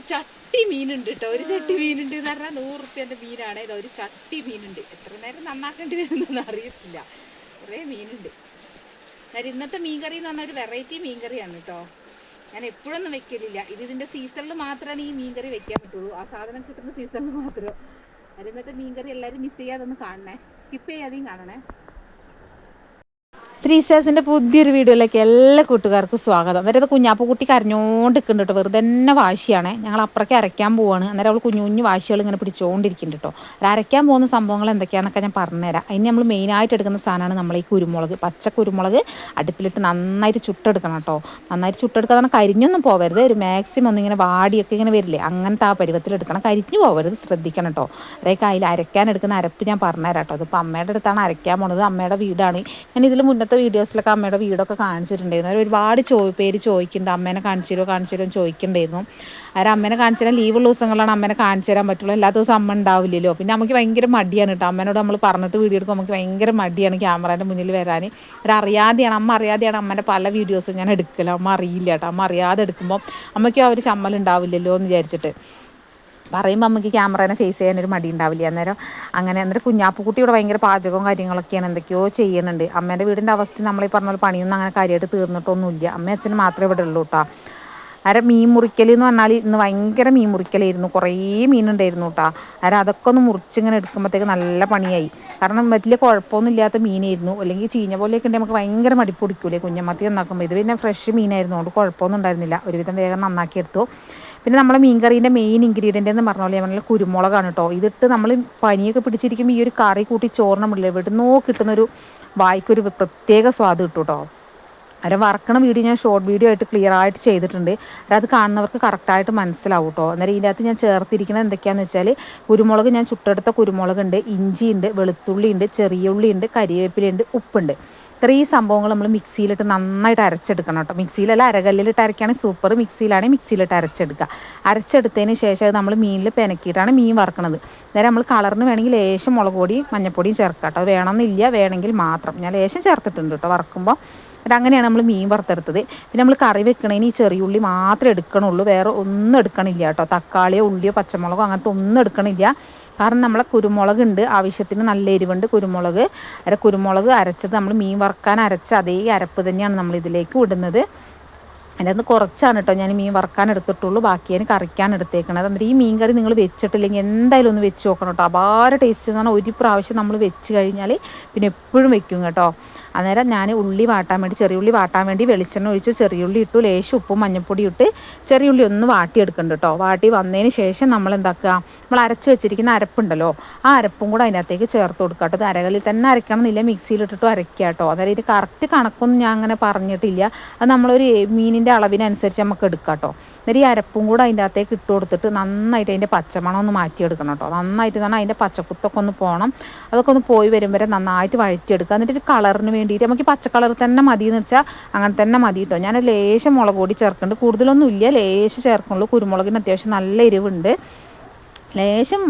ഒരു ചട്ടി മീനുണ്ട് കേട്ടോ ഒരു ചട്ടി മീനുണ്ട് എന്ന് പറഞ്ഞാൽ നൂറ് റുപ്യന്റെ മീനാണ്. ഇത് ഒരു ചട്ടി മീനുണ്ട്. എത്ര നേരം നന്നാക്കേണ്ടി വരുന്നൊന്നും അറിയത്തില്ല. കുറേ മീനുണ്ട്. കാര്യം ഇന്നത്തെ മീൻകറി എന്ന് പറഞ്ഞാൽ ഒരു വെറൈറ്റി മീൻകറിയാണ് കേട്ടോ ഞാൻ എപ്പോഴൊന്നും വെക്കലില്ല. ഇത് ഇതിന്റെ സീസണിൽ മാത്രമാണ് ഈ മീൻകറി വെക്കാൻ പറ്റുള്ളൂ. ആ സാധനം കിട്ടുന്ന സീസണിൽ മാത്രം. അത് ഇന്നത്തെ മീൻകറി എല്ലാവരും മിസ് ചെയ്യാതെ ഒന്ന് കാണണേ. സ്കിപ്പ് ചെയ്യാതെയും കാണണേ. ത്രീ സ്റ്റാർസിന്റെ പുതിയൊരു വീഡിയോയിലേക്ക് എല്ലാ കൂട്ടുകാർക്കും സ്വാഗതം. വരത് കുഞ്ഞാപ്പ കുട്ടി കരഞ്ഞോണ്ട് നിൽക്കുന്നുണ്ട് കേട്ടോ. വെറുതെ തന്നെ വാശിയാണ്. ഞങ്ങൾ അപ്പുറಕ್ಕೆ അരയ്ക്കാൻ പോവാണ്. അന്നേരം അവൾ കുഞ്ഞു കുഞ്ഞു വാശികൾ ഇങ്ങനെ പിടിച്ചുകൊണ്ടിരിക്കുന്നുണ്ട് കേട്ടോ. അത് അരയ്ക്കാൻ പോകുന്ന സംഭവങ്ങൾ എന്തൊക്കെയാണെന്നൊക്കെ ഞാൻ പറഞ്ഞുതരാം. അതിന് നമ്മൾ മെയിനായിട്ട് എടുക്കുന്ന സാധനമാണ് നമ്മൾ ഈ കുരുമുളക്. പച്ച കുരുമുളക് അടുപ്പിലിട്ട് നന്നായിട്ട് ചുട്ടെടുക്കണം കേട്ടോ. നന്നായിട്ട് ചുട്ടെടുക്കാൻ പറഞ്ഞാൽ കരിഞ്ഞൊന്നും പോവരുത്. ഒരു മാക്സിമം ഒന്നിങ്ങനെ വാടിയൊക്കെ ഇങ്ങനെ വരില്ലേ അങ്ങനത്തെ ആ പരുവത്തിലെടുക്കണം കരിഞ്ഞു പോവരുത്. ശ്രദ്ധിക്കണം കേട്ടോ. അതായത് അതിൽ അരയ്ക്കാൻ എടുക്കുന്ന അരപ്പ് ഞാൻ പറഞ്ഞുതരാം കേട്ടോ. അതിപ്പോൾ അമ്മയുടെ അടുത്താണ് അരയ്ക്കാൻ പോണത്. അമ്മയുടെ വീടാണ്. ഞാൻ ഇതിൽ മുന്നത്തെ വീഡിയോസിലൊക്കെ അമ്മയുടെ വീടൊക്കെ കാണിച്ചിട്ടുണ്ടായിരുന്നു. അവർ ഒരുപാട് ചോ പേര് ചോദിക്കുന്നുണ്ട്. അമ്മേനെ കാണിച്ചു തരുമോ കാണിച്ചു തരുമോ ചോദിക്കുന്നുണ്ടായിരുന്നു. അവർ അമ്മേനെ കാണിച്ചു തരാൻ ലീവുള്ള ദിവസങ്ങളാണ് അമ്മേനെ കാണിച്ചു തരാൻ പറ്റുള്ളൂ. എല്ലാ ദിവസവും അമ്മ ഉണ്ടാവില്ലല്ലോ. പിന്നെ നമുക്ക് ഭയങ്കര മടിയാണ് കേട്ടോ. അമ്മേനോട് നമ്മൾ പറഞ്ഞിട്ട് വീഡിയോ എടുക്കുമ്പോൾ നമുക്ക് ഭയങ്കര മടിയാണ് ക്യാമറേന്റെ മുന്നിൽ വരാൻ അവർ അറിയാതെയാണ് അമ്മ അറിയാതെയാണ് അമ്മേന്റെ പല വീഡിയോസും ഞാൻ എടുക്കല. അമ്മ അറിയില്ല കേട്ടോ. അമ്മ അറിയാതെ എടുക്കുമ്പോൾ അമ്മയ്ക്കും ആ ഒരു ചമ്മൽ ഉണ്ടാവില്ലല്ലോ എന്ന് വിചാരിച്ചിട്ട്. പറയുമ്പോൾ നമുക്ക് ക്യാമറേനെ ഫേസ് ചെയ്യാനൊരു മടി ഉണ്ടാവില്ല അന്നേരം അങ്ങനെ അന്നേരം ഇവിടെ ഭയങ്കര പാചകവും കാര്യങ്ങളൊക്കെയാണ്. എന്തൊക്കെയോ ചെയ്യുന്നുണ്ട്. അമ്മേന്റെ വീടിന്റെ അവസ്ഥ നമ്മൾ ഈ പറഞ്ഞ പോലെ പണിയൊന്നും അങ്ങനെ കാര്യമായിട്ട് തീർന്നിട്ടൊന്നുമില്ല. അമ്മയും അച്ഛനും മാത്രമേ ഇവിടെ ഉള്ളൂ കേട്ടോ അരെ മീൻ മുറിക്കൽ എന്ന് പറഞ്ഞാൽ ഇന്ന് ഭയങ്കര മീൻ മുറിക്കലായിരുന്നു. കുറേ മീനുണ്ടായിരുന്നു കേട്ടോ അര അതൊക്കെ ഒന്ന് മുറിച്ചിങ്ങനെ എടുക്കുമ്പോഴത്തേക്ക് നല്ല പണിയായി. കാരണം വലിയ കുഴപ്പമൊന്നും ഇല്ലാത്ത മീനായിരുന്നു. അല്ലെങ്കിൽ ചീഞ്ഞ പോലെയൊക്കെ ഉണ്ടെങ്കിൽ നമുക്ക് ഭയങ്കര മടിപ്പൊടിക്കൂലേ കുഞ്ഞമ്മത്തി നന്നാക്കുമ്പോൾ ഇത് പിന്നെ ഫ്രഷ് മീനായിരുന്നു. അതുകൊണ്ട് കുഴപ്പമൊന്നും ഉണ്ടായിരുന്നില്ല. ഒരുവിധം വേഗം നന്നാക്കി എടുത്തു. പിന്നെ നമ്മളെ മീൻകറീന്റെ മെയിൻ ഇൻഗ്രീഡിയന്റ് എന്ന് പറഞ്ഞ പോലെ നമ്മൾ കുരുമുളകാണ് കേട്ടോ ഇതിട്ട് നമ്മൾ പനിയൊക്കെ പിടിച്ചിരിക്കുമ്പോൾ ഈ ഒരു കറി കൂട്ടി ചോറിന് മുകളിൽ എവിടുന്നോ കിട്ടുന്നൊരു വായിക്കൊരു പ്രത്യേക സ്വാദ് കിട്ടും കേട്ടോ അത് വറക്കണ വീഡിയോ ഞാൻ ഷോർട്ട് വീഡിയോ ആയിട്ട് ക്ലിയർ ആയിട്ട് ചെയ്തിട്ടുണ്ട്. അത് കാണുന്നവർക്ക് കറക്റ്റായിട്ട് മനസ്സിലാവും കേട്ടോ അന്നേരം ഇതിന്റെ അകത്ത് ഞാൻ ചേർത്തിരിക്കുന്നത് എന്തൊക്കെയാണെന്ന് വെച്ചാൽ കുരുമുളക് ഞാൻ ചുട്ടെടുത്ത കുരുമുളകുണ്ട് ഇഞ്ചിയുണ്ട് വെളുത്തുള്ളിയുണ്ട് ചെറിയ കരിവേപ്പിലുണ്ട് ഉപ്പുണ്ട്. ഇത്രയും സംഭവങ്ങൾ നമ്മൾ മിക്സിയിലിട്ട് നന്നായിട്ട് അരച്ചെടുക്കണം കേട്ടോ മിക്സിയിലല്ല അരകല്ലിലിട്ട് അരക്കുകയാണെങ്കിൽ സൂപ്പർ മിക്സിയിലാണെങ്കിൽ മിക്സിയിലിട്ട് അരച്ചെടുക്കുക. അരച്ചെടുത്തതിന് ശേഷം അത് നമ്മൾ മീനിൽ പെനക്കിയിട്ടാണ് മീൻ വറക്കണത്. നേരെ നമ്മൾ കളറിന് വേണമെങ്കിൽ ലേശം മുളക് പൊടിയും മഞ്ഞപ്പൊടിയും ചേർക്കാം കേട്ടോ വേണമെന്നില്ല വേണമെങ്കിൽ മാത്രം. ഞാൻ ലേശം ചേർത്തിട്ടുണ്ട് കേട്ടോ വറക്കുമ്പോൾ. അങ്ങനെയാണ് നമ്മൾ മീൻ വറുത്തെടുത്തത്. പിന്നെ നമ്മൾ കറി വെക്കണതിന് ഈ ചെറിയ ഉള്ളി മാത്രമേ എടുക്കണുള്ളൂ. വേറെ ഒന്നും എടുക്കണില്ല കേട്ടോ. തക്കാളിയോ ഉള്ളിയോ പച്ചമുളകോ അങ്ങനത്തെ ഒന്നും എടുക്കണില്ല. കാരണം നമ്മളെ കുരുമുളക് ഉണ്ട് ആവശ്യത്തിന് നല്ല എരിവുണ്ട് കുരുമുളക്. അര കുരുമുളക് അരച്ചത് നമ്മൾ മീൻ വറുക്കാൻ അരച്ച അതേ അരപ്പ് തന്നെയാണ് നമ്മൾ ഇതിലേക്ക് വിടുന്നത് അതിന്റെ അകത്ത് കുറച്ചാണ് കേട്ടോ ഞാൻ മീൻ വറുക്കാൻ എടുത്തിട്ടുള്ളൂ. ബാക്കി കറിക്കാൻ എടുത്തേക്കണത്. എന്നിട്ട് ഈ മീൻ കറി നിങ്ങൾ വെച്ചിട്ടില്ലെങ്കിൽ എന്തായാലും ഒന്ന് വെച്ച് നോക്കണം കേട്ടോ. അപാര ടേസ്റ്റ് എന്ന് പറഞ്ഞാൽ ഒരു പ്രാവശ്യം നമ്മൾ വെച്ച് കഴിഞ്ഞാൽ പിന്നെ എപ്പോഴും വെക്കും കേട്ടോ. അന്നേരം ഞാൻ ഉള്ളി വാട്ടാൻ വേണ്ടി ചെറിയ ഉള്ളി വാട്ടാൻ വേണ്ടി വെളിച്ചെണ്ണ ഒഴിച്ചു ചെറിയ ഉള്ളി ഇട്ടു ലേശം ഉപ്പും മഞ്ഞൾപ്പൊടി ഇട്ട് ചെറിയ ഉള്ളി ഒന്ന് വാട്ടിയെടുക്കുന്നുണ്ട് കേട്ടോ. വാട്ടി വന്നതിന് ശേഷം നമ്മൾ എന്താക്കുക? നമ്മൾ അരച്ച് വെച്ചിരിക്കുന്ന അരപ്പുണ്ടല്ലോ ആ അരപ്പും കൂടെ അതിനകത്തേക്ക് ചേർത്ത് കൊടുക്കുക. കേട്ടോ അരകളിൽ തന്നെ അരക്കണം എന്നില്ല മിക്സിയിലിട്ടിട്ടും അരയ്ക്കുക കേട്ടോ. അതായത് ഇത് കറക്റ്റ് കണക്കൊന്നും ഞാൻ അങ്ങനെ പറഞ്ഞിട്ടില്ല. അത് നമ്മളൊരു മീനിന്റെ അളവിനനുസരിച്ച് നമുക്ക് എടുക്കാം കേട്ടോ. എന്നിട്ട് ഈ അരപ്പും കൂടെ അതിന്റെ അകത്തേക്ക് ഇട്ട് കൊടുത്തിട്ട് നന്നായിട്ട് അതിന്റെ പച്ചമണം ഒന്ന് മാറ്റിയെടുക്കണം കേട്ടോ. നന്നായിട്ട് തന്നെ അതിന്റെ പച്ചക്കുത്തൊക്കെ ഒന്ന് പോകണം അതൊക്കെ ഒന്ന് പോയി വരും വരെ നന്നായിട്ട് വഴറ്റിയെടുക്കുക. എന്നിട്ട് ഒരു കളറിന് വേണ്ടിയിട്ട്. നമുക്ക് പച്ചക്കളർ പച്ച കളർ തന്നെ മതി എന്ന് വെച്ചാൽ അങ്ങനെ തന്നെ മതി കേട്ടോ ഞാൻ ലേശം മുളക് പൊടി ചേർക്കുന്നുണ്ട്. കൂടുതലൊന്നും ഇല്ല. ലേശം ചേർക്കുള്ളൂ കുരുമുളകിന് അത്യാവശ്യം നല്ല എരിവുണ്ട്. ലേശം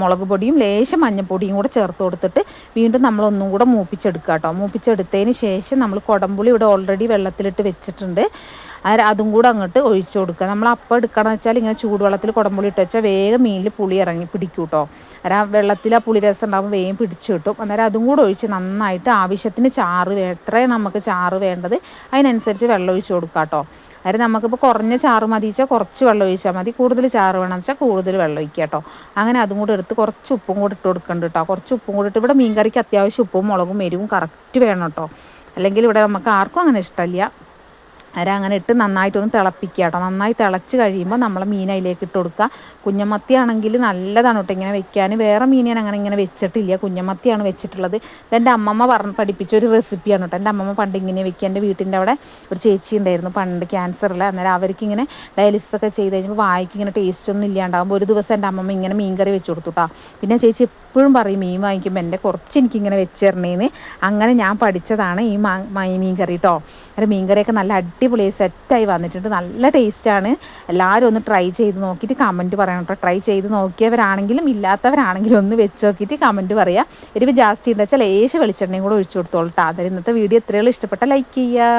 മുളക് പൊടിയും ലേശം മഞ്ഞൾപ്പൊടിയും കൂടെ ചേർത്ത് കൊടുത്തിട്ട് വീണ്ടും നമ്മൾ ഒന്നും കൂടെ മൂപ്പിച്ചെടുക്കുക കേട്ടോ മൂപ്പിച്ചെടുത്തതിന് ശേഷം നമ്മൾ കുടംപുളി ഇവിടെ ഓൾറെഡി വെള്ളത്തിലിട്ട് വെച്ചിട്ടുണ്ട്. അതും കൂടെ അങ്ങോട്ട് ഒഴിച്ചു കൊടുക്കുക. നമ്മൾ അപ്പം എടുക്കണം വെച്ചാൽ ഇങ്ങനെ ചൂടുവെള്ളത്തിൽ കുടംപുളി ഇട്ട് വെച്ചാൽ വേഗം മീനിൽ പുളി ഇറങ്ങി പിടിക്കും കേട്ടോ. അന്നേരം വെള്ളത്തിൽ ആ പുളി രസം ഉണ്ടാകുമ്പോൾ വേഗം പിടിച്ചു കിട്ടും. അന്നേരം അതും കൂടെ ഒഴിച്ച് നന്നായിട്ട് ആവശ്യത്തിന് ചാറ് എത്രയാണ് നമുക്ക് ചാറ് വേണ്ടത് അതിനനുസരിച്ച് വെള്ളം ഒഴിച്ച് കൊടുക്കാം കേട്ടോ. അതായത് നമുക്കിപ്പോൾ കുറഞ്ഞ ചാറ് മതി വെച്ചാൽ കുറച്ച് വെള്ളം ഒഴിച്ചാൽ മതി. കൂടുതൽ ചാറ് വേണമെന്ന് വെച്ചാൽ കൂടുതൽ വെള്ളം ഒഴിക്കുക കേട്ടോ. അങ്ങനെ അതും കൂടെ എടുത്ത് കുറച്ച് ഉപ്പും കൂടെ ഇട്ട് കൊടുക്കുന്നുണ്ട് കേട്ടോ. കുറച്ച് ഉപ്പും കൂടെ ഇട്ട് ഇവിടെ മീൻ കറിക്ക് അത്യാവശ്യം ഉപ്പും മുളകും എരിവും കറക്റ്റ് വേണം കേട്ടോ. അല്ലെങ്കിൽ ഇവിടെ നമുക്ക് ആർക്കും അങ്ങനെ ഇഷ്ടമില്ല. അര അങ്ങനെ ഇട്ട് നന്നായിട്ടൊന്ന് തിളപ്പിക്കുക കേട്ടോ. നന്നായി തിളച്ച് കഴിയുമ്പോൾ നമ്മൾ മീൻ അതിലേക്ക് ഇട്ട് കൊടുക്കുക. കുഞ്ഞമത്തി ആണെങ്കിൽ നല്ലതാണ് കേട്ടോ ഇങ്ങനെ വെക്കാൻ. വേറെ മീൻ ഞാൻ അങ്ങനെ ഇങ്ങനെ വെച്ചിട്ടില്ല. കുഞ്ഞമത്തിയാണ് വെച്ചിട്ടുള്ളത്. ഇത് എന്റെ അമ്മമ്മ പറഞ്ഞ് പഠിപ്പിച്ച ഒരു റെസിപ്പിയാണ് കേട്ടോ. എന്റെ അമ്മമ്മ പണ്ട് ഇങ്ങനെ വെക്കുക. എന്റെ വീട്ടിന്റെ അവിടെ ഒരു ചേച്ചി ഉണ്ടായിരുന്നു പണ്ട് ക്യാൻസറിൽ. അന്നേരം അവർക്ക് ഇങ്ങനെ ഡയാലിസിസ് ഒക്കെ ചെയ്ത് കഴിഞ്ഞപ്പോൾ വായിക്ക് ഇങ്ങനെ ടേസ്റ്റ് ഒന്നും ഇല്ലാണ്ടാകുമ്പോൾ ഒരു ദിവസം എന്റെ അമ്മമ്മ ഇങ്ങനെ മീൻ കറി വെച്ച് കൊടുത്തു കേട്ടോ. പിന്നെ ചേച്ചി എപ്പോഴും പറയും മീൻ വാങ്ങിക്കുമ്പോൾ എന്റെ കുറച്ച് എനിക്കിങ്ങനെ വെച്ച് തരണേന്ന് അങ്ങനെ ഞാൻ പഠിച്ചതാണ് ഈ മാ മീൻ കറി കേട്ടോ അങ്ങനെ മീൻ കറിയൊക്കെ നല്ല അടിപൊളിയായി സെറ്റായി വന്നിട്ടുണ്ട്. നല്ല ടേസ്റ്റാണ്. എല്ലാവരും ഒന്ന് ട്രൈ ചെയ്ത് നോക്കിയിട്ട് കമന്റ് പറയണം കേട്ടോ ട്രൈ ചെയ്ത് നോക്കിയവരാണെങ്കിലും ഇല്ലാത്തവരാണെങ്കിലും ഒന്ന് വെച്ച് നോക്കിയിട്ട് കമന്റ് പറയുക എരിവ് ജാസ്തി ഉണ്ടെന്ന് വെച്ചാൽ ലേശം വെളിച്ചെണ്ണയും കൂടെ ഒഴിച്ചു കൊടുത്തോളൂ കേട്ടോ അതായത് ഇന്നത്തെ വീഡിയോ എത്രയോ ഇഷ്ടപ്പെട്ട ലൈക്ക് ചെയ്യുക